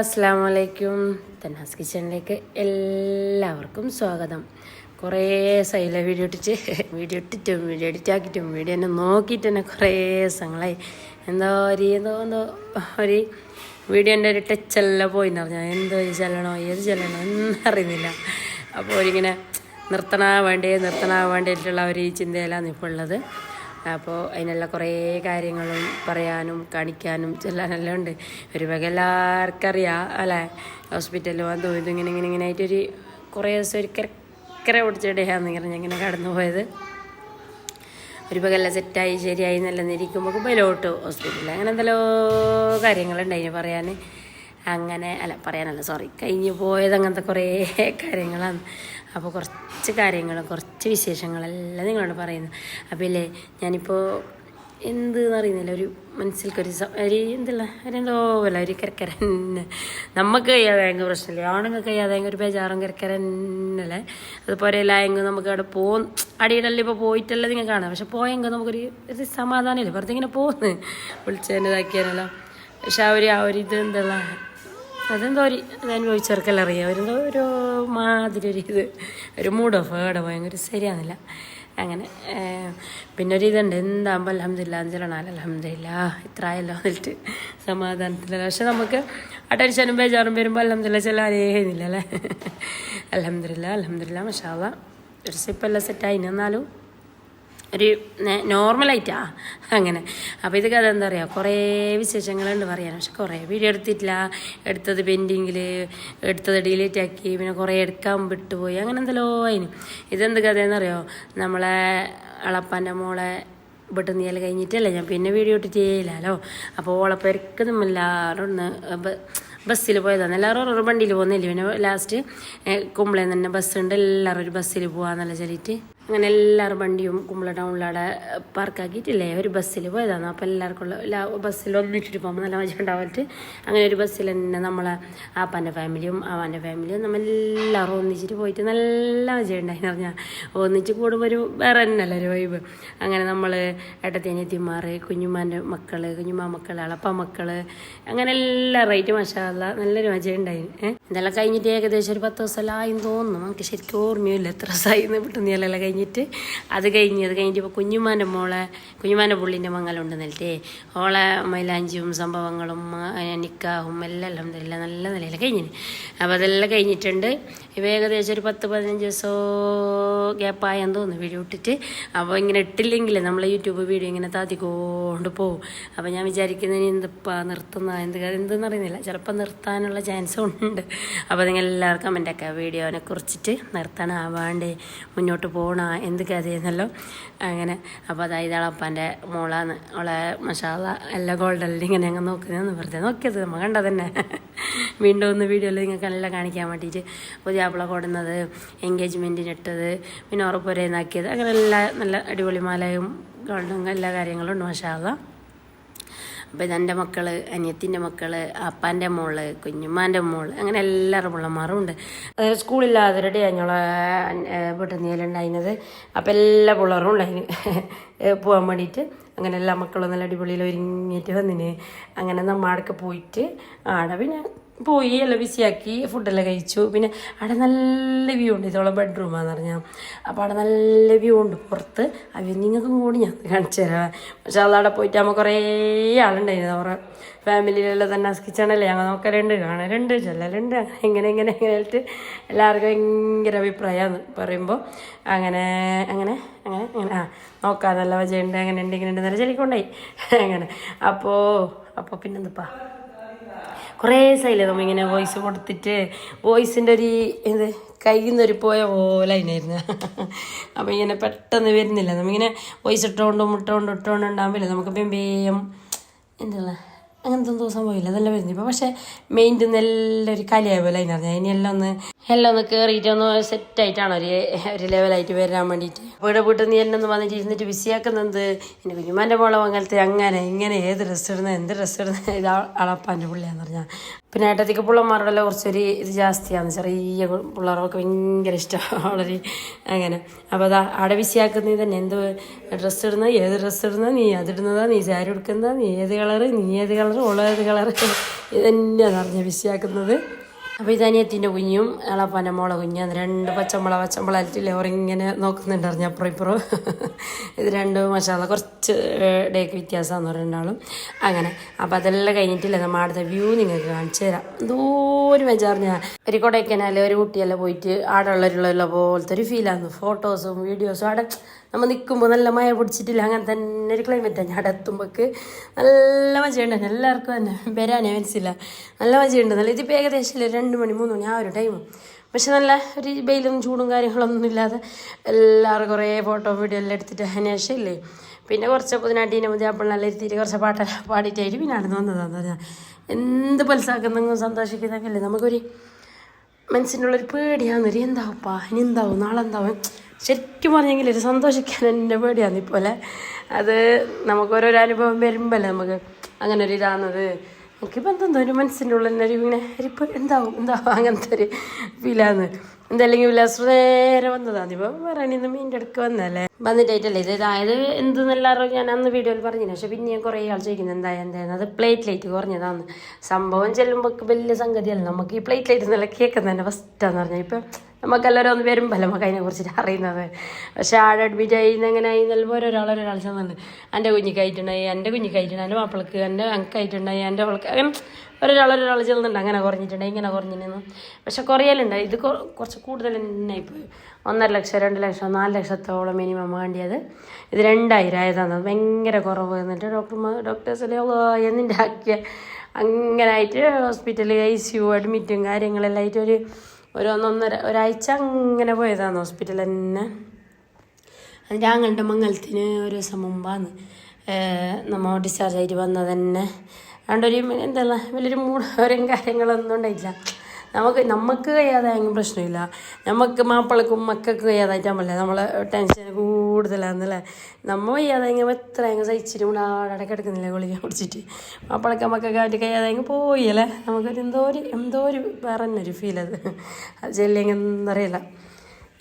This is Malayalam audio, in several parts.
അസ്സാം വലൈക്കും തന്നാസ് കിച്ചണിലേക്ക് എല്ലാവർക്കും സ്വാഗതം. കുറേ സൈല വീഡിയോ ഇട്ടിച്ച് വീഡിയോ ഇട്ടിട്ടും വീഡിയോ എഡിറ്റ് ആക്കിയിട്ടും വീഡിയോ എന്നെ നോക്കിയിട്ട് തന്നെ കുറേ ദിവസങ്ങളായി. എന്തോ ഒരു എന്തോ എന്തോ ഒരു വീഡിയോന്റെ ഒരു ടച്ചെല്ലാം പോയി പറഞ്ഞാൽ എന്തോ ചെല്ലണോ ഏത് ചെല്ലണോ എന്നറിയുന്നില്ല അപ്പോൾ ഇങ്ങനെ നിർത്തണ വേണ്ടേ നിർത്തണ വേണ്ടിയിട്ടുള്ള ഒരു ചിന്തയിലാണ് ഇപ്പോൾ ഉള്ളത്. അപ്പോൾ അതിനുള്ള കുറേ കാര്യങ്ങളും പറയാനും കാണിക്കാനും ചെല്ലാനെല്ലാം ഉണ്ട്. ഒരു വക എല്ലാവർക്കും അറിയാം അല്ലേ? ഹോസ്പിറ്റലിൽ വന്നു ഇത് ഇങ്ങനെ ഇങ്ങനെ ഇങ്ങനെ ആയിട്ടൊരു കുറേ ദിവസം ഒരു കിരക്കര പിടിച്ചിടയാന്ന് ഇങ്ങനെ ഇങ്ങനെ കടന്നു പോയത്. ഒരു പകല്ല സെറ്റായി ശരിയായി നല്ല ഇരിക്കുമ്പോൾ ബലോട്ട് ഹോസ്പിറ്റലിൽ. അങ്ങനെ എന്തെല്ലോ കാര്യങ്ങളുണ്ടായിന് പറയാൻ. അങ്ങനെ അല്ല പറയാനല്ല സോറി കഴിഞ്ഞു പോയത് അങ്ങനത്തെ കുറേ കാര്യങ്ങളാണ്. അപ്പോൾ കുറച്ച് കാര്യങ്ങളും കുറച്ച് വിശേഷങ്ങളെല്ലാം നിങ്ങളോട് പറയുന്നു. അപ്പോൾ ഇല്ലേ ഞാനിപ്പോൾ എന്ത് അറിയുന്നില്ല ഒരു മനസ്സിൽക്കൊരു ഒരു എന്തുള്ള ഒരെന്തോ പോലെ ഒരു കിരക്കരന്നെ. നമുക്ക് കഴിയാതെങ്കിൽ പ്രശ്നമില്ല ആണുങ്ങൾക്ക് കഴിയാതെങ്കിൽ ഒരു ബേജാറും കിരക്കരന്നല്ലേ? അതുപോലെ എല്ലായെങ്കിൽ നമുക്ക് അവിടെ പോകും അടിയിലല്ല ഇപ്പോൾ പോയിട്ടല്ല നിങ്ങൾ കാണാം പക്ഷെ പോയെങ്കിൽ നമുക്കൊരു ഒരു സമാധാനമില്ല വെറുതെ ഇങ്ങനെ പോകുന്നു വിളിച്ചതിന് ഇതാക്കിയാലോ? പക്ഷെ ഒരു ആ ഒരു ഇത് എന്തുള്ള അതെന്തോ ഒരു അനുഭവിച്ചവർക്കെല്ലാം അറിയാം. അവരെന്തോ ഒരു മാതിരി ഒരു ഇത്. ഒരു മൂഡ് ഓഫ് ഏടെ ഭയങ്കര ശരിയാകുന്നില്ല അങ്ങനെ പിന്നെ ഒരു ഇതുണ്ട്. എന്താകുമ്പോൾ അലഹമില്ല അഞ്ചലാണ്. അലഹമില്ല ഇത്ര ആയല്ലോ എന്നിട്ട് സമാധാനത്തിലല്ല? പക്ഷെ നമുക്ക് ആ ടെൻഷനും ബേജാറും വരുമ്പോൾ അലഹമില്ല ചില അറിയുന്നില്ല അല്ലേ? അലഹമില്ല അലഹമില്ല മഷാവ ഒരു സിപ്പെല്ലാം സെറ്റായി എന്നാലും ഒരു നോർമലായിട്ടാ? അങ്ങനെ. അപ്പോൾ ഇത് കഥ എന്താ പറയുക കുറേ വിശേഷങ്ങളുണ്ട് പറയാൻ പക്ഷെ കുറേ വീഡിയോ എടുത്തിട്ടില്ല. എടുത്തത് പെൻഡിങ്ങിൽ എടുത്തത് ഡിലീറ്റ് ആക്കി. പിന്നെ കുറേ എടുക്കാൻ വിട്ടുപോയി. അങ്ങനെ എന്തെല്ലോ അതിന് ഇതെന്ത് കഥയെന്നറിയോ നമ്മളെ അളപ്പന്റെ മോളെ വിട്ട് നീല കഴിഞ്ഞിട്ടല്ലേ ഞാൻ പിന്നെ വീഡിയോ ഇട്ടിട്ടേ ചെയ്യില്ലല്ലോ അപ്പോൾ ഓളപ്പേർക്ക് എല്ലാവരും ഒന്ന് ബസ്സിൽ പോയതാണ്. എല്ലാവരും ഒരു വണ്ടിയിൽ പോകുന്നില്ല പിന്നെ ലാസ്റ്റ് കുമ്പളയിൽ തന്നെ ബസ്സുണ്ട്. എല്ലാവരും ഒരു ബസ്സിൽ പോകാന്നല്ല ചൊല്ലിയിട്ട് അങ്ങനെ എല്ലാവരും വണ്ടിയും കുമ്പള ടൗണിലവിടെ പാർക്കാക്കിയിട്ടില്ലേ? ഒരു ബസ്സിൽ പോയതാണ് അപ്പോൾ എല്ലാവർക്കും ഉള്ള ബസ്സിൽ ഒന്നിച്ചിട്ട് പോകുമ്പോൾ നല്ല മജ ഉണ്ടാവിട്ട് അങ്ങനെ ഒരു ബസ്സിൽ തന്നെ നമ്മളെ ആപ്പാന്റെ ഫാമിലിയും ആവാന്റെ ഫാമിലിയും നമ്മൾ എല്ലാവരും ഒന്നിച്ചിട്ട് പോയിട്ട് നല്ല മജ ഉണ്ടായിരുന്നു പറഞ്ഞാൽ ഒന്നിച്ച് കൂടുമ്പോൾ ഒരു വേറെ തന്നെയല്ല ഒരു വൈബ് അങ്ങനെ നമ്മൾ ഏട്ടത്തിയനിയത്തിമാർ കുഞ്ഞുമാന്റെ മക്കൾ കുഞ്ഞുമാ മക്കൾ അളപ്പ മക്കൾ അങ്ങനെ എല്ലാ റേറ്റ് മഷാല നല്ലൊരു മജ ഉണ്ടായിരുന്നു ഏഹ് ഇതെല്ലാം കഴിഞ്ഞിട്ട് ഏകദേശം ഒരു പത്ത് ദിവസമെല്ലാം ആയി തോന്നുന്നു. നമുക്ക് ശരിക്കും ഓർമ്മയില്ല എത്ര ദിവസമായി വിട്ടുന്നിയെല്ലാം കഴിഞ്ഞിട്ട് അത് കഴിഞ്ഞ് അത് കഴിഞ്ഞിട്ട് ഇപ്പോൾ കുഞ്ഞുമാന്റെ മോളെ കുഞ്ഞുമാന്റെ പുള്ളിന്റെ മംഗലുണ്ട് നിലത്തെ ഓളെ മൈലാഞ്ചിയും സംഭവങ്ങളും നിക്കാഹും എല്ലാം അലഹമില്ല നല്ല നിലയിൽ കഴിഞ്ഞിന്. അപ്പോൾ അതെല്ലാം കഴിഞ്ഞിട്ടുണ്ട്. ഇവ ഏകദേശം ഒരു പത്ത് പതിനഞ്ച് ദിവസമോ ഗ്യാപ്പായെന്ന് തോന്നുന്നു വീഡിയോ ഇട്ടിട്ട്. അപ്പോൾ ഇങ്ങനെ ഇട്ടില്ലെങ്കിൽ നമ്മൾ യൂട്യൂബ് വീഡിയോ ഇങ്ങനെ താത്തിക്കൊണ്ട് പോകും അപ്പോൾ ഞാൻ വിചാരിക്കുന്നതിന് എന്തപ്പാ നിർത്തുന്ന എന്ത് എന്തെന്ന് അറിയുന്നില്ല. ചിലപ്പോൾ നിർത്താനുള്ള ചാൻസ് ഉണ്ട്. അപ്പോൾ നിങ്ങൾ എല്ലാവർക്കും കമന്റൊക്കെ വീഡിയോനെ കുറിച്ചിട്ട് നിർത്തണം. ആവാണ്ട് മുന്നോട്ട് പോകണ എന്ത് കഥയെന്നല്ലോ അങ്ങനെ. അപ്പോൾ അതായത് അളപ്പാന്റെ മോളാന്ന് അവളെ മഷാല എല്ലാ ഗോൾഡെല്ലാം ഇങ്ങനെ ഞങ്ങൾ നോക്കുന്നതെന്ന് വെറുതെ നോക്കിയത്. നമ്മൾ കണ്ടത് തന്നെ. വീണ്ടും ഒന്ന് വീഡിയോയിൽ നിങ്ങൾക്ക് എല്ലാം കാണിക്കാൻ വേണ്ടിയിട്ട് പുതിയ പുതിയാപ്പിള കൊടുന്നത് എൻഗേജ്മെന്റിന് ഇട്ടത് പിന്നെ ഉറപ്പുരേന്നാക്കിയത് അങ്ങനെ എല്ലാ നല്ല അടിപൊളി മാലയും ഗോൾഡും എല്ലാ കാര്യങ്ങളും ഉണ്ട് മഷാല ഇതെന്റെ മക്കൾ അനിയത്തിന്റെ മക്കൾ അപ്പാന്റെ മോൾ കുഞ്ഞുമ്മാന്റെ മോൾ അങ്ങനെ എല്ലാവരും പിള്ളമാരും ഉണ്ട്. സ്കൂളില്ലാതെ ഞങ്ങളെ വീട്ടിൽ നീലുണ്ടായിരുന്നത് അപ്പം എല്ലാ പിള്ളേരും ഉണ്ടായിന്. പോകാൻ വേണ്ടിയിട്ട് അങ്ങനെ എല്ലാ മക്കളും നല്ല അടിപൊളിയിൽ ഒരുങ്ങിയിട്ട് വന്നിന്. അങ്ങനെ നമ്മ പോയിട്ട് ആടെ പിന്നെ പോയി എല്ലാം ബിസിയാക്കി ഫുഡെല്ലാം കഴിച്ചു. പിന്നെ അവിടെ നല്ല വ്യൂ ഉണ്ട്. ഇതോളം ബെഡ്റൂമാന്ന് പറഞ്ഞാൽ അപ്പോൾ അവിടെ നല്ല വ്യൂ ഉണ്ട് പുറത്ത്. അവ നിങ്ങൾക്കും കൂടി ഞാൻ കാണിച്ചു തരാം. പക്ഷെ അവിടെ പോയിട്ട് നമ്മൾ കുറേ ആളുണ്ടായിരുന്നു. അവരുടെ ഫാമിലിയിലെല്ലാം തന്നെ കിച്ചണല്ലേ ഞങ്ങൾ നോക്കലുണ്ട് കാണലുണ്ട് ചെല്ലലുണ്ട്. എങ്ങനെ എങ്ങനെ എങ്ങനെ ആയിട്ട് എല്ലാവർക്കും ഭയങ്കര അഭിപ്രായമാണ് പറയുമ്പോൾ അങ്ങനെ അങ്ങനെ അങ്ങനെ അങ്ങനെ. ആ നോക്കാൻ നല്ല വജയുണ്ട് അങ്ങനെ ഉണ്ട് ഇങ്ങനെ ഉണ്ട്. നല്ല ചെല്ലിക്കൊണ്ടായി അങ്ങനെ. അപ്പോൾ അപ്പോൾ പിന്നെന്താ കുറേ സൈഡിൽ നമ്മളിങ്ങനെ വോയിസ് കൊടുത്തിട്ട്. വോയിസിന്റെ ഒരു ഇത് കയ്യിൽ നിന്നൊരു പോയ പോലെ അതിനായിരുന്നു അപ്പം ഇങ്ങനെ പെട്ടെന്ന് വരുന്നില്ല. നമ്മളിങ്ങനെ വോയിസ് ഇട്ടുകൊണ്ടും ഇട്ടുകൊണ്ടും ഇട്ടുകൊണ്ടും ഉണ്ടാകുമ്പോൾ നമുക്ക് ബെമ്പേയം എന്തുള്ള അങ്ങനത്തെ ഒന്നും സംഭവമില്ല അതെല്ലാം വരുന്നു. ഇപ്പം പക്ഷേ മെയിന്റെ നല്ല ഒരു കലിയായ പോലെ ഇനി എല്ലാം ഒന്ന് എല്ലാം ഒന്ന് കയറിയിട്ട് ഒന്ന് സെറ്റായിട്ടാണ് ഒരു ഒരു ലെവലായിട്ട് വരാൻ വേണ്ടിയിട്ട്. വീട് വീട്ടിൽ നീ എന്നെ ഒന്ന് വന്നിട്ട് ഇരുന്നിട്ട് ബിസിയാക്കുന്നത് എന്റെ കുഞ്ഞുമാന്റെ മോളെ മംഗലത്തെ അങ്ങനെ ഇങ്ങനെ ഏത് ഡ്രസ്സ് ഇടുന്നത് എന്ത് ഡ്രസ്സ് ഇടുന്നത് ഇത് അളപ്പാന്റെ പുള്ളിയാന്ന് പറഞ്ഞാൽ പിന്നെ ഏട്ടത്തിക്ക് പിള്ളമാരുടെ കുറച്ചൊരു ഇത് ജാസ്തിയാണ്. ചെറിയ പിള്ളേർക്ക് ഭയങ്കര വളരെ അങ്ങനെ. അപ്പോൾ അതാ അവിടെ വിശയാക്കുന്നത് തന്നെ. എന്ത് ഡ്രസ്സ് ഇടുന്ന ഏത് ഡ്രസ്സ് ഇടുന്ന നീ അതിടുന്നതാ നീ സാരി എടുക്കുന്നതാ നീ ഏത് കളറ് നീ ഏത് കളറ് ഉള്ള ഏത് കളറ് ഇത് തന്നെയാണ് അറിഞ്ഞ വിശയാക്കുന്നത് അപ്പോൾ ഇത് അനിയത്തിന്റെ കുഞ്ഞും പന മോളെ കുഞ്ഞും. രണ്ട് പച്ചമ്പള പച്ചമ്പള അലറ്റില്ലേ ഇങ്ങനെ നോക്കുന്നുണ്ടായിരുന്നു അപ്പുറം ഇപ്പുറം. ഇത് രണ്ട് മസാല കുറച്ച് ഡേക്ക് വ്യത്യാസമാണ് രണ്ടാളും. അങ്ങനെ. അപ്പോൾ അതെല്ലാം കഴിഞ്ഞിട്ടില്ല. നമ്മൾ അടുത്ത വ്യൂ നിങ്ങൾക്ക് കാണിച്ചു തരാം. ദൂരം ഞാൻ. ഒരു കൊടൈക്കനാൽ ഒരു കുട്ടിയെല്ലാം പോയിട്ട് ആടെ ഉള്ളവരുള്ള പോലത്തെ ഒരു ഫീലാണ് ഫോട്ടോസും വീഡിയോസും അവിടെ നമ്മൾ നിൽക്കുമ്പോൾ നല്ല മഴ പിടിച്ചിട്ടില്ല. അങ്ങനെ തന്നെ ഒരു ക്ലൈമറ്റാണ് ഞാൻ എത്തുമ്പോൾക്ക് നല്ല മജയുണ്ട് എല്ലാവർക്കും തന്നെ വരാനേ മനസ്സില്ല നല്ല മജയുണ്ട് നല്ല ഇതിപ്പോൾ ഏകദേശം ഇല്ല? രണ്ട് മണി മൂന്ന് മണി ആ ഒരു ടൈം പക്ഷെ നല്ല ഒരു വെയിലും ചൂടും കാര്യങ്ങളൊന്നും ഇല്ലാതെ എല്ലാവരും കുറേ ഫോട്ടോ വീഡിയോ എല്ലാം എടുത്തിട്ട് അതിന് ഇല്ലേ പിന്നെ കുറച്ച് പുതിനാട്ടീനെ മുതൽ അപ്പോൾ നല്ല ഇരുത്തിയിട്ട് കുറച്ച് പാട്ട് പാടിയിട്ടായിട്ട് പിന്നെ നടന്നു വന്നതാന്ന് പറഞ്ഞാൽ എന്ത് പൽസാക്കുന്നെങ്കിലും സന്തോഷിക്കുന്നൊക്കെ നമുക്കൊരു മനസ്സിനുള്ളൊരു പേടിയാന്ന് ഒരു എന്താവപ്പാ ഇനി എന്താവും? നാളെ എന്താവും ശരിക്കും പറഞ്ഞെങ്കിൽ ഒരു സന്തോഷിക്കാൻ എന്റെ പേടിയാണ് ഇപ്പോലെ അത് നമുക്ക് ഓരോരോ അനുഭവം വരുമ്പോഴല്ലേ നമുക്ക് അങ്ങനെ ഒരു ഇതാണത് നമുക്കിപ്പോൾ എന്തെന്തോ ഒരു മനസ്സിന്റെ ഉള്ളിൽ തന്നെ ഒരു ഇങ്ങനെ ഇപ്പോൾ ഇപ്പം എന്താവും എന്താവും അങ്ങനത്തെ ഒരു ഫീലാന്ന് എന്തല്ലെങ്കിൽ വിലാസം നേരെ വന്നതാണ് ഇപ്പം പറയണിന്ന് മീന്റെ അടുക്ക് വന്നല്ലേ വന്നിട്ടായിട്ടല്ലേ? ഇത് ഇതായത് എന്തെന്നെല്ലാവരും ഞാൻ അന്ന് വീഡിയോയിൽ പറഞ്ഞു പക്ഷെ പിന്നെ ഞാൻ കുറേ ആൾ ചോദിക്കുന്നത് എന്താ എന്തായിരുന്നു അത് പ്ലേറ്റ് ലൈറ്റ് കുറഞ്ഞതാണ് സംഭവം ചെല്ലുമ്പോൾ വലിയ സംഗതിയല്ല. നമുക്ക് ഈ പ്ലേറ്റ് ലൈറ്റ് നല്ല കേൾക്കുന്നതന്നെ ഫസ്റ്റാന്ന് പറഞ്ഞാൽ ഇപ്പം നമുക്കെല്ലാവരും ഒന്ന് വരുമ്പോൾ നമുക്ക് അതിനെ കുറിച്ചിട്ട് അറിയുന്നത്? പക്ഷെ ആടെ അഡ്മിറ്റ് ആയി എങ്ങനെ ആയി നൽകുമ്പോൾ ഒരാൾ ഒരാൾ ചെന്നുണ്ട് എന്റെ കുഞ്ഞിക്കായിട്ടുണ്ടായി എന്റെ കുഞ്ഞിക്കായിട്ടുണ്ടായി എന്റെ മാപ്പിളക്ക് എന്റെ അങ്കായിട്ടുണ്ടായി എന്റെ അവൾക്ക് അങ്ങനെ ഒരാൾ ഒരാൾ ചെന്നിട്ടുണ്ട്. അങ്ങനെ കുറഞ്ഞിട്ടുണ്ടായി ഇങ്ങനെ കുറഞ്ഞിരുന്നു പക്ഷെ കുറയലുണ്ടായി ഇത് കുറച്ച് കൂടുതൽ തന്നെ ഇപ്പോൾ ഒന്നര ലക്ഷം രണ്ട് ലക്ഷം നാല് ലക്ഷത്തോളം മിനിമം വേണ്ടിയത്. ഇത് രണ്ടായിരം ആയതാണ്. ഭയങ്കര കുറവ് എന്നിട്ട് ഡോക്ടർമാർ ഡോക്ടേഴ്സിലെ എന്നിന്റെ ആക്കിയ? അങ്ങനെ ആയിട്ട് ഹോസ്പിറ്റലിൽ ഐ സി യു അഡ്മിറ്റും കാര്യങ്ങളെല്ലാം ആയിട്ട് ഒരു ഒരു ഒന്നൊന്നര ഒരാഴ്ച അങ്ങനെ പോയതാണ് ഹോസ്പിറ്റൽ തന്നെ. അതിന്റെ ആങ്ങളുടെ മംഗലത്തിന് ഒരു ദിവസം മുമ്പാണ്. നമ്മൾ ഡിസ്ചാർജ് ആയിട്ട് വന്നത് തന്നെ. അതുകൊണ്ടൊരു എന്താ വലിയൊരു മൂടോരം കാര്യങ്ങളൊന്നും ഉണ്ടായിട്ടില്ല. നമുക്ക് നമുക്ക് കഴിയാതായെങ്കിൽ പ്രശ്നമില്ല. നമുക്ക് മാപ്പിളക്കും മക്കൾക്ക് കഴിയാതായിട്ടാൽ പറ്റില്ല നമ്മളെ ടെൻഷൻ കൂടുതലാണെന്നല്ലേ നമ്മൾ വയ്യാതായെങ്കിൽ എത്രയെങ്കിലും സഹിച്ചിട്ട് ഇവിടെ ആടെ കിടക്കുന്നില്ല ഗുളിക കുടിച്ചിട്ട്? മാപ്പിളക്ക് മക്കൾക്ക് ആയിട്ട് കഴിയാതായെങ്കിൽ അല്ലേ? നമുക്കൊരു എന്തോ ഒരു എന്തോ ഒരു വേറെ തന്നെ ഒരു ഫീൽ അത്. അത് ചെല്ലിയെങ്കിൽ എന്തറിയില്ല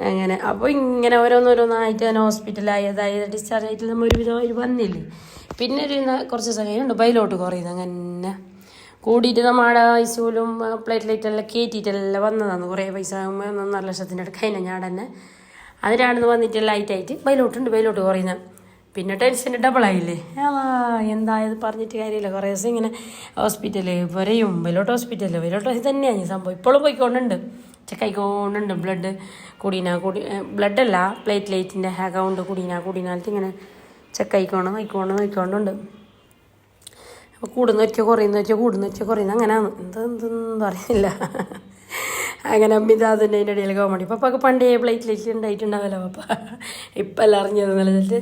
അങ്ങനെ അപ്പോൾ ഇങ്ങനെ ഓരോന്നോരോന്നായിട്ട് തന്നെ ഹോസ്പിറ്റലായി അതായത് ഡിസ്ചാർജ് ആയിട്ട് നമ്മൾ ഒരുവിധം ഒരു വന്നില്ലേ? പിന്നെ ഒരു കുറച്ച് സമയമുണ്ട്. ബൈലോട്ട് കുറയുന്നത് അങ്ങനെ കൂടിയിട്ട് നമ്മുടെ ഐസൂലും പ്ലേറ്റ് എല്ലാം കയറ്റിയിട്ടെല്ലാം വന്നതാണ്. കുറേ പൈസ ഒന്നര ലക്ഷത്തിന്റെ അടുത്ത് കഴിഞ്ഞ ഞാൻ തന്നെ. അതിനാണെന്ന് വന്നിട്ട് ലൈറ്റായിട്ട് ബൈലോട്ടുണ്ട് ബൈലോട്ട് കുറയുന്നത്. പിന്നെ ടെൻഷൻ ഡബിളായില്ലേ എന്തായത് പറഞ്ഞിട്ട് കാര്യമില്ല. കുറേ ദിവസം ഇങ്ങനെ ഹോസ്പിറ്റൽ വരെയും ബൈലോട്ട് ഹോസ്പിറ്റൽ ബൈലോട്ട് ഇത് തന്നെയാണ് സംഭവം. ഇപ്പോഴും പോയിക്കൊണ്ടുണ്ട്. ചെക്കായിക്കൊണ്ടുണ്ട് ബ്ലഡ് കൂടിനാ കൂടി ബ്ലഡല്ല പ്ലേറ്റ്ലേറ്റിന്റെ അക്കൗണ്ട് കൂടിനാ കുടീനാലിട്ട് ഇങ്ങനെ ചെക്കായിക്കൊണ്ട് നോക്കിക്കൊണ്ട് നോക്കിക്കൊണ്ടുണ്ട് കൂടുന്ന വെച്ചാൽ കുറയുന്ന വെച്ചാൽ കൂടുന്ന വെച്ചാൽ കുറയുന്ന അങ്ങനെയാണ്. എന്താ എന്തെന്ന് അറിയില്ല. അങ്ങനെ അമ്മിത അതിന്റെ ഇടയിൽ കോമഡി പപ്പൊക്കെ പണ്ടേ പ്ലേറ്റിലേക്ക് ഉണ്ടായിട്ടുണ്ടാവല്ലോ പപ്പ. ഇപ്പം എല്ലാം അറിഞ്ഞത് നിലച്ചിട്ട്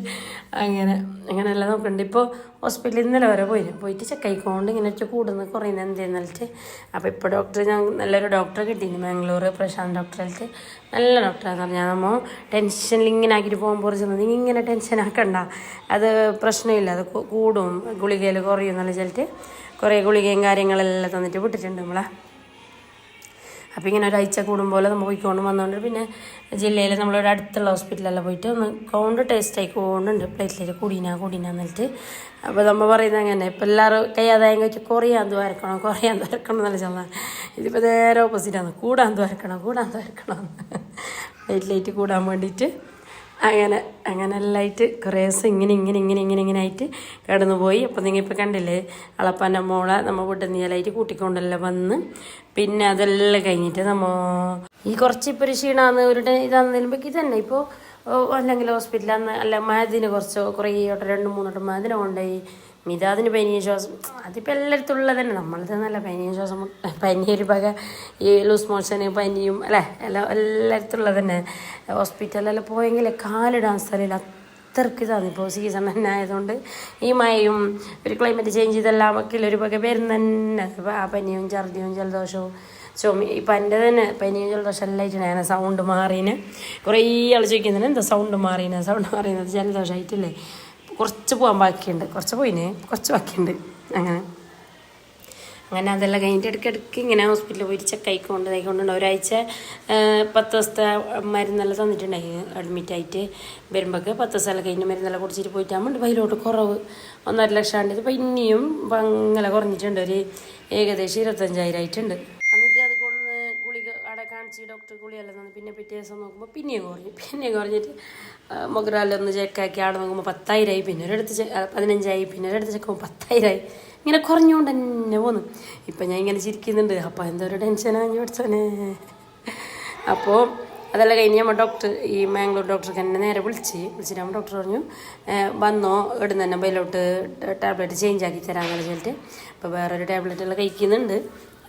അങ്ങനെ അങ്ങനെയെല്ലാം നോക്കുന്നുണ്ട് ഇപ്പോൾ ഹോസ്പിറ്റലിൽ ഇന്നലെ വരെ പോയിരുന്നു പോയിട്ട് ചെക്കായിക്കൊണ്ട് ഇങ്ങനെ വെച്ചാൽ കൂടുന്ന കുറയുന്ന എന്തേന്ന് വെച്ചിട്ട് അപ്പോൾ ഇപ്പോൾ ഡോക്ടർ ഞാൻ നല്ലൊരു ഡോക്ടറെ കിട്ടിയിരുന്നു ബാംഗ്ലൂർ പ്രശാന്ത് ഡോക്ടർക്ക് നല്ല ഡോക്ടറാന്ന് പറഞ്ഞാൽ നമ്മൾ ടെൻഷനിൽ ഇങ്ങനെ ആക്കിയിട്ട് പോകുമ്പോൾ ചെന്നത് ഇങ്ങനെ ടെൻഷൻ ആക്കണ്ട. അത് പ്രശ്നമില്ല അത് കൂടും. ഗുളികയിൽ കുറയും എന്നുള്ള വെച്ചിട്ട് കുറേ ഗുളികയും കാര്യങ്ങളെല്ലാം തന്നിട്ട് വിട്ടിട്ടുണ്ട് നമ്മളെ. അപ്പോൾ ഇങ്ങനെ ഒരാഴ്ച കൂടുമ്പോൾ നമ്മൾ പോയിക്കൊണ്ട് വന്നുകൊണ്ട് പിന്നെ ജില്ലയിൽ നമ്മളൊരു അടുത്തുള്ള ഹോസ്പിറ്റലെല്ലാം പോയിട്ട് ഒന്ന് കൗണ്ട് ടേസ്റ്റ് ആയിക്കൊണ്ടുണ്ട് പ്ലേറ്റിലേക്ക് കൂടിനാ കൂടിനാ എന്നിട്ട്. അപ്പോൾ നമ്മൾ പറയുന്നത് അങ്ങനെ. ഇപ്പം എല്ലാവരും കയ്യാതായം കഴിച്ച് കുറയാൻ വരക്കണം കുറയാൻ വരക്കണം എന്നല്ല ചെന്നാൽ ഇതിപ്പോൾ നേരെ ഓപ്പോസിറ്റാണ് കൂടാൻ വരക്കണം കൂടാൻ വരക്കണം. പ്ലേറ്റിലേക്ക് കൂടാൻ വേണ്ടിയിട്ട് അങ്ങനെ അങ്ങനെ എല്ലായിട്ട് കുറേ ദിവസം ഇങ്ങനെ ഇങ്ങനെ ഇങ്ങനെ ഇങ്ങനെ ഇങ്ങനെ ആയിട്ട് കിടന്നു പോയി അപ്പോൾ നിങ്ങൾ ഇപ്പോൾ കണ്ടില്ലേ അളപ്പന്റെ മോളെ നമ്മൾ വീട്ടിൽ നീലായിട്ട് കൂട്ടിക്കൊണ്ടെല്ലാം വന്ന്. പിന്നെ അതെല്ലാം കഴിഞ്ഞിട്ട് നമ്മൾ ഈ കുറച്ച് ഇപ്പോൾ ഒരു ക്ഷീണമാണ് ഒരു ടെ- ഇതാന്ന് ഇപ്പോൾ അല്ലെങ്കിൽ ഹോസ്പിറ്റലിൽ അന്ന് അല്ല മതിന് കുറച്ച് കുറേ വട്ടം രണ്ട് മൂന്നോട്ടം മതിനെ കൊണ്ടുപോയി മിതാദിന് പനിയ ശ്വാസം അതിപ്പോൾ എല്ലായിടത്തും ഉള്ളത് തന്നെ. നമ്മളത് നല്ല പനിയ ശ്വാസം പനി ഒരു ഈ ലൂസ് മോഷന് പനിയും അല്ലേ? എല്ലാം എല്ലായിടത്തും ഉള്ളത് തന്നെ. ഹോസ്പിറ്റലിലെല്ലാം പോയെങ്കിൽ കാലിടാൻ സ്ഥലമില്ല. അത്രയ്ക്ക് ഇതാണ് ഇപ്പോൾ സീസൺ തന്നെ ആയതുകൊണ്ട് ഈ മഴയും ഒരു ക്ലൈമറ്റ് ചേഞ്ച് ഇതെല്ലാം ഒക്കെ ഒരു വക വരുന്ന തന്നെ. ആ പനിയും ഛർദിയും ജലദോഷവും ചുമ ഇപ്പം എന്റെ തന്നെ പനിയും ജലദോഷം എല്ലാം ഞാൻ സൗണ്ട് മാറീനെ. കുറേ ആൾ ചോദിക്കുന്നുണ്ട് എന്താ സൗണ്ട് മാറീനെ? സൗണ്ട് മാറിയത് ജലദോഷമായിട്ടില്ലേ? കുറച്ച് പോകാൻ ബാക്കിയുണ്ട്. കുറച്ച് പോയിന്. കുറച്ച് ബാക്കിയുണ്ട്. അങ്ങനെ. അങ്ങനെ അതെല്ലാം കഴിഞ്ഞിട്ട് ഇടയ്ക്കിടയ്ക്ക് ഇങ്ങനെ ഹോസ്പിറ്റലിൽ പോയിട്ട് ചെക്ക് ആയിക്കൊണ്ട് ഇതായിക്കൊണ്ടുണ്ട് ഒരാഴ്ച പത്ത് ദിവസത്തെ മരുന്നെല്ലാം തന്നിട്ടുണ്ടായി. അഡ്മിറ്റ് ആയിട്ട് വരുമ്പോഴൊക്കെ പത്ത് ദിവസമെല്ലാം കഴിഞ്ഞ് മരുന്നെല്ലാം കുടിച്ചിട്ട് പോയിട്ടാകുമ്പോൾ വയലോട്ട് കുറവ്. ഒന്നര ലക്ഷം ആണ്ട്. ഇനിയും അങ്ങനെ കുറഞ്ഞിട്ടുണ്ട്. ഒരു ഏകദേശം ഇരുപത്തഞ്ചായിരം ആയിട്ടുണ്ട് എന്നിട്ട് അത് കൊണ്ട് ഗുളിക അവിടെ കാണിച്ച് ഡോക്ടർ ഗുളിയെല്ലാം തന്നു പിന്നെ പിറ്റേ ദിവസം നോക്കുമ്പോൾ പിന്നെയും കുറഞ്ഞു പിന്നെയും കുറഞ്ഞിട്ട് മൊഗ്രാലൊന്ന് ചെക്കാക്കി ആടെ നോക്കുമ്പോൾ പത്തായിരമായി പിന്നെ ഒരിടത്ത് പതിനഞ്ചായി പിന്നെ ഒരിടത്ത് ചെക്കുമ്പോൾ പത്തായിരമായി ഇങ്ങനെ കുറഞ്ഞുകൊണ്ട് തന്നെ പോന്നു. ഇപ്പം ഞാൻ ഇങ്ങനെ ചിരിക്കുന്നുണ്ട്. അപ്പോൾ എന്തോ ഒരു ടെൻഷനാണ് പഠിച്ചോനെ അപ്പോൾ അതെല്ലാം കഴിഞ്ഞ് നമ്മൾ ഡോക്ടർ ഈ മാംഗ്ലൂർ ഡോക്ടർക്ക് എന്നെ നേരെ വിളിച്ച് വിളിച്ചിട്ട് നമ്മൾ ഡോക്ടർ പറഞ്ഞു "ഏ, വന്നോ ഇവിടുന്ന് തന്നെ ബൈലോട്ട് ടാബ്ലറ്റ് ചേഞ്ച് ആക്കി തരാമെന്ന് വെച്ചിട്ട് ഇപ്പോൾ വേറൊരു ടാബ്ലറ്റ് എല്ലാം കഴിക്കുന്നുണ്ട്.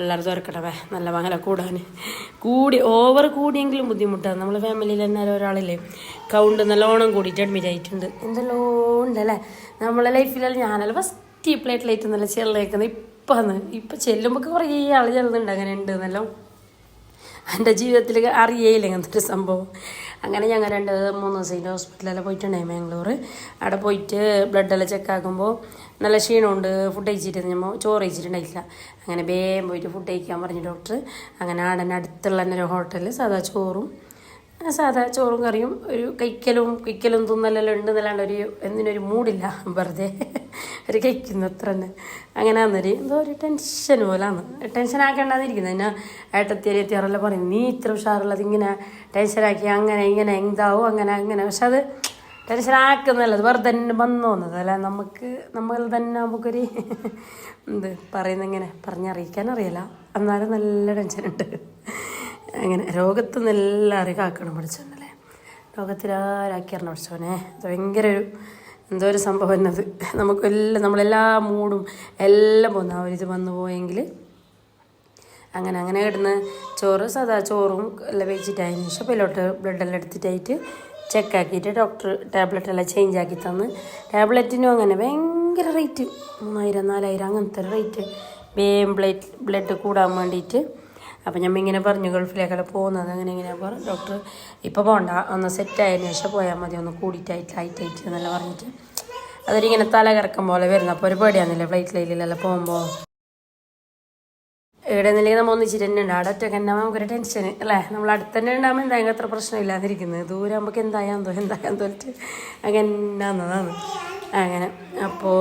എല്ലാവരും തുറക്കട്ടെ നല്ല മംഗല. കൂടാൻ കൂടി ഓവർ കൂടിയെങ്കിലും ബുദ്ധിമുട്ടാണ്. നമ്മൾ ഫാമിലിയിൽ തന്നെ ഒരാളില്ലേ? കൗണ്ട് നല്ലോണം കൂടിയിട്ട് അഡ്മിറ്റ് ആയിട്ടുണ്ട്. എന്തെല്ലോ ഉണ്ടല്ലേ നമ്മളെ ലൈഫിലല്ല ഞാനല്ല ഫസ്റ്റ് ഈ പ്ലേറ്റ് ലൈറ്റ് നല്ല ചെല്ലേക്കുന്നത് ഇപ്പം ഇപ്പം ചെല്ലുമ്പോൾ കുറേ ആൾ ചെല്ലുന്നുണ്ട്. അങ്ങനെ ഉണ്ട് എന്നല്ലോ എന്റെ ജീവിതത്തിൽ അറിയേയില്ല അങ്ങനത്തെ ഒരു സംഭവം. അങ്ങനെ ഞങ്ങൾ രണ്ട് മൂന്ന് ദിവസം ഹോസ്പിറ്റലിൽ പോയിട്ടുണ്ടായി മാംഗ്ലൂർ അവിടെ പോയിട്ട് ബ്ലഡെല്ലാം ചെക്ക് ആക്കുമ്പോൾ നല്ല ക്ഷീണമുണ്ട്. ഫുഡ് കഴിച്ചിട്ട് ഞമ്മ ചോറ് കഴിച്ചിട്ടുണ്ടായില്ല. അങ്ങനെ വേഗം പോയിട്ട് ഫുഡ് കഴിക്കാൻ പറഞ്ഞു ഡോക്ടർ അങ്ങനെ ആടൻ അടുത്തുള്ള തന്നെ ഒരു ഹോട്ടലിൽ സാധാ ചോറും സാധാ ചോറും കറിയും ഒരു കഴിക്കലും കഴിക്കലും തിന്നലെല്ലാം ഉണ്ട് എന്നല്ലാണ്ട് ഒരു എന്തിനൊരു മൂടില്ല. വെറുതെ ഒരു കഴിക്കുന്നു അത്ര തന്നെ. അങ്ങനെ അന്നൊരു എന്തോ ഒരു ടെൻഷൻ പോലാണ്. ടെൻഷൻ ആക്കേണ്ടാതിരിക്കുന്നത് എന്നാ ഏട്ടത്തിയരി എത്തിയാറെല്ലാം പറയും നീ ഇത്ര ഉഷാറുള്ളത് ഇങ്ങനെ ടെൻഷനാക്കി അങ്ങനെ ഇങ്ങനെ എന്താവും അങ്ങനെ അങ്ങനെ. പക്ഷെ അത് ടെൻഷൻ അത് വെറുതെ തന്നെ വന്നു വന്നത്. അല്ല നമുക്ക് നമ്മൾ തന്നെ നമുക്കൊരു എന്ത് പറയുന്ന ഇങ്ങനെ പറഞ്ഞറിയിക്കാൻ അറിയില്ല. എന്നാലും നല്ല ടെൻഷനുണ്ട് അങ്ങനെ രോഗത്ത് നിന്നെല്ലാവരും കാക്കണം പഠിച്ചോന്നല്ലേ രോഗത്തിലാരാക്കി അറിഞ്ഞ പഠിച്ചോനെ അത് ഭയങ്കര ഒരു എന്തോ ഒരു സംഭവം എന്നത് നമുക്കെല്ലാം നമ്മളെല്ലാ മൂടും എല്ലാം പോകുന്ന ആ ഒരു ഇത് വന്നു പോയെങ്കിൽ അങ്ങനെ അങ്ങനെ കിടന്ന് ചോറ് സാധാ ചോറും എല്ലാം വെച്ചിട്ടായതിനു ശേഷം പിലോട്ട് ബ്ലഡെല്ലാം എടുത്തിട്ടായിട്ട് ചെക്കാക്കിയിട്ട് ഡോക്ടർ ടാബ്ലറ്റ് എല്ലാം ചേഞ്ച് ആക്കി തന്ന്. ടാബ്ലറ്റിനും അങ്ങനെ ഭയങ്കര റേറ്റ് മൂവായിരം നാലായിരം അങ്ങനത്തെ ഒരു റേറ്റ് വേം ബ്ലഡ് ബ്ലഡ് കൂടാൻ വേണ്ടിയിട്ട്. അപ്പം ഞമ്മ ഇങ്ങനെ പറഞ്ഞു ഗൾഫിലേക്കെല്ലാം പോകുന്നത് അങ്ങനെ ഇങ്ങനെ പറഞ്ഞു. ഡോക്ടർ ഇപ്പോൾ പോകണ്ട ഒന്ന് സെറ്റ് ആയതിനു ശേഷം പോയാൽ മതി ഒന്ന് കൂടിയിട്ടായിട്ട് ലൈറ്റായിട്ട് എന്നെല്ലാം പറഞ്ഞിട്ട്. അതൊരിങ്ങനെ തല കറക്കം പോലെ വരുന്നു. അപ്പോൾ ഒരു പേടിയാന്നില്ലേ ഫ്ലൈറ്റിലെല്ലാം പോകുമ്പോൾ ഇവിടെ നിന്നെങ്കിൽ നമ്മൾ ഒന്നിച്ചിട്ട് തന്നെ ഉണ്ടാവും നമുക്കൊരു ടെൻഷൻ അല്ലേ? നമ്മൾ അടുത്ത് തന്നെ ഉണ്ടാകുമ്പോൾ എന്തായാലും അത്ര പ്രശ്നമില്ലാതിരിക്കുന്നത് ദൂരെ നമുക്ക് എന്തായാന്തോ എന്തായാലും തോന്നിട്ട് അങ്ങനെ എന്നതാണ് അങ്ങനെ. അപ്പോൾ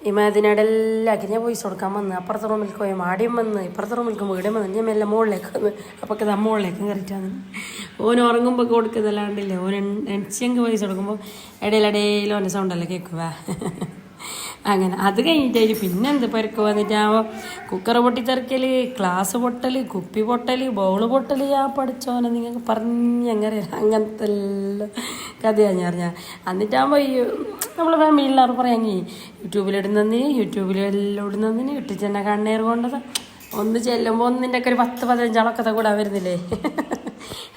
ഇമാതിനടെല്ലാം ഞാൻ വോയിസ് കൊടുക്കാൻ വന്ന്. അപ്പുറത്തെ റൂമിലേക്ക് പോയി. മാടിയും വന്ന്. ഇപ്പുറത്തെ റൂമിലേക്ക് വീടും വന്ന്. ഞാൻ മെല്ലെ മുകളിലേക്ക് വന്ന്. അപ്പോൾ അത് മുകളിലേക്ക് കയറിയിട്ടാണ് ഓൻ ഉറങ്ങുമ്പോൾ കൊടുക്കുന്നതല്ലാണ്ടില്ലേ? ഓൻ എണിച്ചെങ്കിൽ വോയിസ് കൊടുക്കുമ്പോൾ ഇടയിലിടയിൽ ഓന്റെ സൗണ്ടല്ലേ കേൾക്കുവാ അങ്ങനെ അത് കഴിഞ്ഞിട്ട് പിന്നെ എന്ത് പരിക്ക് വന്നിട്ടാവോ കുക്കർ പൊട്ടിത്തെറിക്കൽ ഗ്ലാസ് പൊട്ടൽ കുപ്പി പൊട്ടൽ ബൗൾ പൊട്ടൽ ആ പഠിച്ചോനെ നിങ്ങൾക്ക് പറഞ്ഞങ്ങനെ അങ്ങനത്തെ എല്ലാം കഥയാണ് ഞാൻ അറിഞ്ഞാൽ എന്നിട്ടാകുമ്പോൾ ഈ നമ്മളെ ഫാമിലി എല്ലാവരും പറയാങ്ങി യൂട്യൂബിലിടുന്നതിന് യൂട്യൂബിലെല്ലാം ഇടുന്നതിന് ഇട്ടിച്ചെന്നെ കണ്ണേർ കൊണ്ടത്. ഒന്ന് ചെല്ലുമ്പോൾ ഒന്നിന്റെ ഒക്കെ ഒരു പത്ത് പതിനഞ്ചാളൊക്കെ കൂടെ വരുന്നില്ലേ?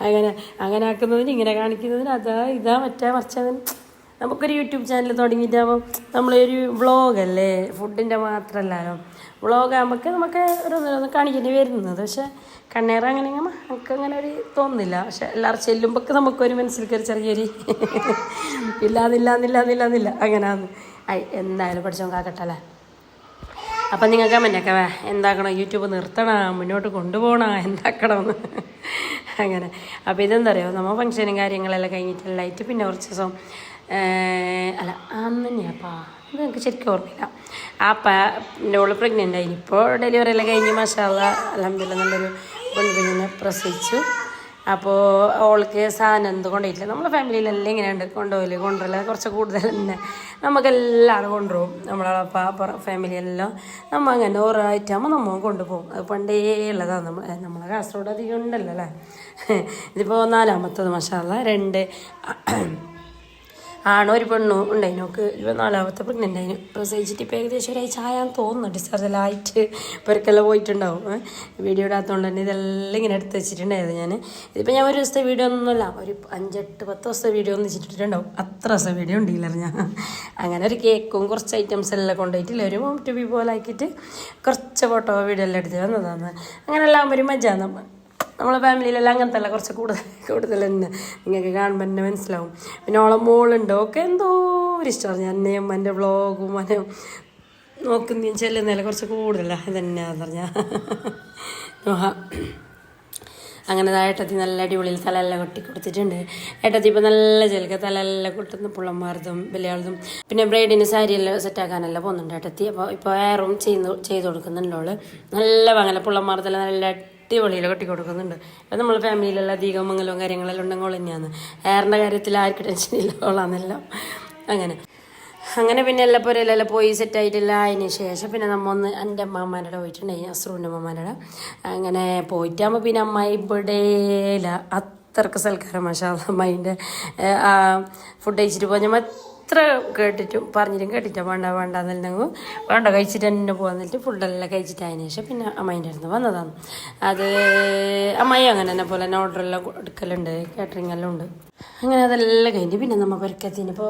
അങ്ങനെ അങ്ങനെ ആക്കുന്നതിന് ഇങ്ങനെ കാണിക്കുന്നതിന് അതാ ഇതാ മറ്റേ മറിച്ചതിന് നമുക്കൊരു യൂട്യൂബ് ചാനൽ തുടങ്ങിയിട്ടാകുമ്പോൾ നമ്മളൊരു വ്ളോഗല്ലേ? ഫുഡിന്റെ മാത്രമല്ലല്ലോ. വ്ളോഗ് ആകുമ്പോൾ നമുക്ക് ഓരോന്നോരോന്ന് കാണിക്കേണ്ടി വരുന്നത്. പക്ഷേ കണ്ണേറ അങ്ങനെ നമുക്ക് അങ്ങനെ ഒരു തോന്നുന്നില്ല. പക്ഷെ എല്ലാവരും ചെല്ലുമ്പോൾ നമുക്കൊരു മനസ്സിലേക്ക് ഒരു ചെറിയൊരു ഇല്ലാന്നില്ല എന്നില്ല എന്നില്ല എന്നില്ല അങ്ങനെയാന്ന് ഐ എന്തായാലും പഠിച്ചോ കാക്കട്ടല്ലേ അപ്പം നിങ്ങൾ വേ. എന്താക്കണം? യൂട്യൂബ് നിർത്തണം? മുന്നോട്ട് കൊണ്ടുപോകണം? എന്താക്കണമെന്ന്? അങ്ങനെ. അപ്പോൾ ഇതെന്താ പറയുക നമ്മൾ ഫംഗ്ഷനും കാര്യങ്ങളെല്ലാം കഴിഞ്ഞിട്ടുള്ള ലൈറ്റ് പിന്നെ കുറച്ച് ദിവസം അല്ല അന്ന് തന്നെയാപ്പാ അത് എനിക്ക് ശരിക്കും ഓർമ്മയില്ല. ആ പാ എന്റെ ഓൾ പ്രഗ്നന്റ് ആയി. ഇപ്പോൾ ഡെലിവറി എല്ലാം കഴിഞ്ഞ് മഷാല അലഹമില്ല നല്ലൊരു പെൺകുഞ്ഞിനെ പ്രസവിച്ചു. അപ്പോൾ ഓൾക്ക് സാധനം എന്ത് കൊണ്ടുപോയിട്ടില്ല. നമ്മളെ ഫാമിലിയിലെല്ലാം ഇങ്ങനെയുണ്ട്. കൊണ്ടുപോയില്ല കൊണ്ടുവരില്ല കുറച്ച് കൂടുതൽ തന്നെ. നമുക്കെല്ലാവരും കൊണ്ടുപോകും. നമ്മളെ ഫാമിലി ഫാമിലിയെല്ലാം നമ്മൾ അങ്ങനെ ഓരോ ഐറ്റാകുമ്പോൾ നമ്മൾ കൊണ്ടുപോകും. അത് പണ്ടേ ഉള്ളതാണ് നമ്മൾ നമ്മളെ കാസർഗോഡ് അധികം ഉണ്ടല്ലോ അല്ലേ? ഇതിപ്പോൾ നാലാമത്തത് മഷാല രണ്ട് ആണോ ഒരു പെണ്ണു ഉണ്ടായി നോക്ക് ഇരുപത്തിനാലാമത്തെ പ്രഗ്നന്റ് ആയിന്. പ്രസവിച്ചിട്ട് ഇപ്പോൾ ഏകദേശം ഒരാഴ്ച ആയാന്ന് തോന്നുന്നു. ഡിസ്ചാർജെല്ലായിട്ട് ഇവർക്കെല്ലാം പോയിട്ടുണ്ടാവും. വീഡിയോ ഇടാത്തതുകൊണ്ട് തന്നെ ഇതെല്ലാം ഇങ്ങനെ എടുത്ത് വെച്ചിട്ടുണ്ടായത് ഞാൻ ഇതിപ്പോൾ ഞാൻ ഒരു ദിവസത്തെ വീഡിയോ ഒന്നുമല്ല ഒരു അഞ്ചെട്ട് പത്ത് ദിവസത്തെ വീഡിയോ ഒന്നും വെച്ചിട്ടുണ്ടാവും അത്ര ദിവസം വീഡിയോ ഉണ്ടല്ലോ ഞാൻ. അങ്ങനെ ഒരു കേക്കും കുറച്ച് ഐറ്റംസ് എല്ലാം കൊണ്ടുപോയിട്ടില്ല. ഒരു ഹോം ടു ബി പോലെ ആക്കിയിട്ട് കുറച്ച് ഫോട്ടോ വീഡിയോ എല്ലാം എടുത്ത് വന്നതാണ് അങ്ങനെ എല്ലാം ഒരു മജാണ് നമ്മൾ നമ്മളെ ഫാമിലിയിലെല്ലാം അങ്ങനത്തെ അല്ല കുറച്ച് കൂടുതൽ കൂടുതൽ തന്നെ. നിങ്ങൾക്ക് കാണുമ്പോൾ തന്നെ മനസ്സിലാവും. പിന്നെ ഓളെ മോളുണ്ട്. ഒക്കെ എന്തോ ഒരു ഇഷ്ടമാണ് ഞാൻ എന്നെയും എന്റെ വ്ളോഗും എന്റെ നോക്കുന്ന ചെല്ലുന്നതിൽ കുറച്ച് കൂടുതലാണ് ഇതന്നെയാന്ന് പറഞ്ഞാൽ അങ്ങനെ ഏട്ടത്തി നല്ല അടിപൊളിയിൽ തലയെല്ലാം കൊട്ടി കൊടുത്തിട്ടുണ്ട്. ഏട്ടത്തി ഇപ്പം നല്ല ചിലക്ക് തലയെല്ലാം കൊട്ടുന്ന. പുള്ളന്മാർതും വലിയാളതും പിന്നെ ബ്രൈഡിന് സാരിയെല്ലാം സെറ്റാക്കാനെല്ലാം പോകുന്നുണ്ട് ഏട്ടത്തി. അപ്പോൾ ഇപ്പോൾ എയറും ചെയ്ത് ചെയ്ത് കൊടുക്കുന്നുണ്ടോൾ നല്ല വാങ്ങല പുള്ളന്മാർതെല്ലാം നല്ല അടിപൊളിയിൽ കെട്ടി കൊടുക്കുന്നുണ്ട്. ഇപ്പം നമ്മൾ ഫാമിലിയിലുള്ള അധികം മംഗലവും കാര്യങ്ങളെല്ലാം ഉണ്ടെങ്കിൽ തന്നെയാണ്. ഹെയറിന്റെ കാര്യത്തിൽ ആർക്കും ടെൻഷനില്ല ഓളാന്നെല്ലാം അങ്ങനെ. അങ്ങനെ പിന്നെ എല്ലാ പുരയിലെല്ലാം പോയി സെറ്റായിട്ടില്ല അതിന് ശേഷം പിന്നെ നമ്മ ഒന്ന് എന്റെ അമ്മമാരുടെ പോയിട്ടുണ്ടായി അസ്രൂന്റെ അമ്മമാരുടെ അങ്ങനെ പോയിട്ടാകുമ്പോൾ പിന്നെ അമ്മ ഇവിടെയില്ല അത്രയ്ക്ക് സൽക്കാരം മഷാ അമ്മേന്റെ ഫുഡ് കഴിച്ചിട്ട് പോയി എത്ര കേട്ടിട്ടും പറഞ്ഞിട്ടും കേട്ടിട്ടും വേണ്ട വേണ്ട എന്നുണ്ടെങ്കിൽ വേണ്ട കഴിച്ചിട്ട് തന്നെ പോകാന്നിട്ട് ഫുഡെല്ലാം കഴിച്ചിട്ട് അതിന് ശേഷം പിന്നെ അമ്മേന്റെ അടുത്ത് വന്നതാണ്. അത് അമ്മായി അങ്ങനെ തന്നെ പോലെ തന്നെ ഓർഡറെല്ലാം എടുക്കലുണ്ട് കാറ്ററിംഗ് എല്ലാം ഉണ്ട്. അങ്ങനെ അതെല്ലാം കഴിഞ്ഞ് പിന്നെ നമ്മൾ പെരക്കത്തിന് ഇപ്പോൾ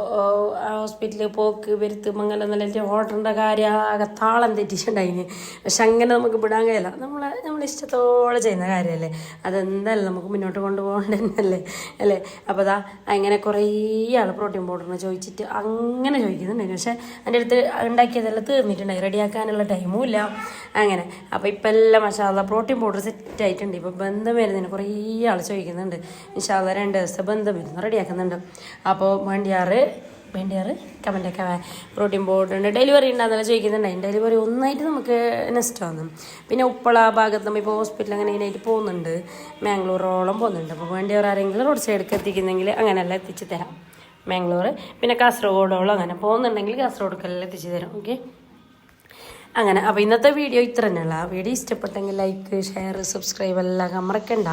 ഹോസ്പിറ്റലിൽ പോക്ക് വരുത്ത് മംഗലം എന്റെ ഓർഡറിന്റെ കാര്യം ആകെ താളം തെറ്റിച്ചിട്ടുണ്ടായിന് പക്ഷെ അങ്ങനെ നമുക്ക് വിടാൻ കഴിയില്ല. നമ്മൾ നമ്മൾ ഇഷ്ടത്തോടെ ചെയ്യുന്ന കാര്യമല്ലേ? അതെന്തായാലും നമുക്ക് മുന്നോട്ട് കൊണ്ടുപോകേണ്ടതല്ലേ? അല്ലേ? അപ്പോൾ അതാ അങ്ങനെ കുറേ ആൾ പ്രോട്ടീൻ പൗഡറിന് ചോദിച്ചിട്ട് അങ്ങനെ ചോദിക്കുന്നുണ്ടായിരുന്നു പക്ഷേ എന്റെ അടുത്ത് ഉണ്ടാക്കിയതെല്ലാം തീർന്നിട്ടുണ്ടായി. റെഡിയാക്കാനുള്ള ടൈമും ഇല്ല. അങ്ങനെ. അപ്പോൾ ഇപ്പം എല്ലാം മസാല പ്രോട്ടീൻ പൗഡർ സെറ്റ് ആയിട്ടുണ്ട് ഇപ്പോൾ ബന്ധം വരുന്നതിന് കുറേ ആൾ ചോദിക്കുന്നുണ്ട്. ഇൻഷാല്ല രണ്ട് ദിവസത്തെ ബന്ധം വരുന്നു റെഡിയാക്കുന്നുണ്ട്. അപ്പോൾ വേണ്ടിയാറ് വേണ്ടിയാറ് കമന്റൊക്കെ പ്രോട്ടീൻ ഉണ്ട്. ഡെലിവറി ഉണ്ടാകുന്നല്ല ചോദിക്കുന്നുണ്ടായി ഡെലിവറി ഒന്നായിട്ട് നമുക്ക് നെസ്റ്റ് വന്നു. പിന്നെ ഉപ്പള ഭാഗത്ത് നമ്മൾ ഇപ്പോൾ ഹോസ്പിറ്റൽ അങ്ങനെ ഇതിനായിട്ട് പോകുന്നുണ്ട്. മാംഗ്ലൂറോളം പോകുന്നുണ്ട്. അപ്പോൾ വേണ്ടിയവർ ആരെങ്കിലും റോഡ് സൈഡിലേക്ക് എത്തിക്കുന്നെങ്കിൽ അങ്ങനെയെല്ലാം എത്തിച്ച് തരാം. മാംഗ്ലൂർ പിന്നെ കാസർഗോഡോളം അങ്ങനെ പോകുന്നുണ്ടെങ്കിൽ കാസർഗോഡ്ക്കെല്ലാം എത്തിച്ച് തരാം. ഓക്കെ അങ്ങനെ അപ്പോൾ ഇന്നത്തെ വീഡിയോ ഇത്ര തന്നെയുള്ള. വീഡിയോ ഇഷ്ടപ്പെട്ടെങ്കിൽ ലൈക്ക് ഷെയർ സബ്സ്ക്രൈബ് എല്ലാം മറക്കണ്ട.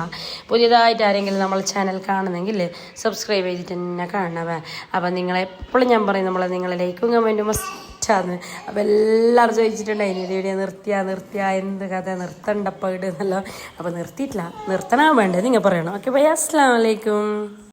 പുതിയതായിട്ട് ആരെങ്കിലും നമ്മൾ ചാനൽ കാണുന്നെങ്കിൽ സബ്സ്ക്രൈബ് ചെയ്തിട്ട് തന്നെ കാണണവേ. അപ്പോൾ നിങ്ങളെപ്പോഴും ഞാൻ പറയും നമ്മളെ നിങ്ങളെ ലൈക്കും കമന്റും മസ്റ്റാന്ന് അപ്പോൾ എല്ലാവരും ചോദിച്ചിട്ടുണ്ടായിരുന്നു വീഡിയോ നിർത്തിയാ നിർത്തിയാ? എന്ത് കഥ നിർത്തണ്ടപ്പ ഇടുന്നല്ലോ അപ്പോൾ നിർത്തിയിട്ടില്ല. നിർത്തണ വേണ്ടത് നിങ്ങൾ പറയണം. ഓക്കെ ബൈ അസ്സാം വലൈക്കും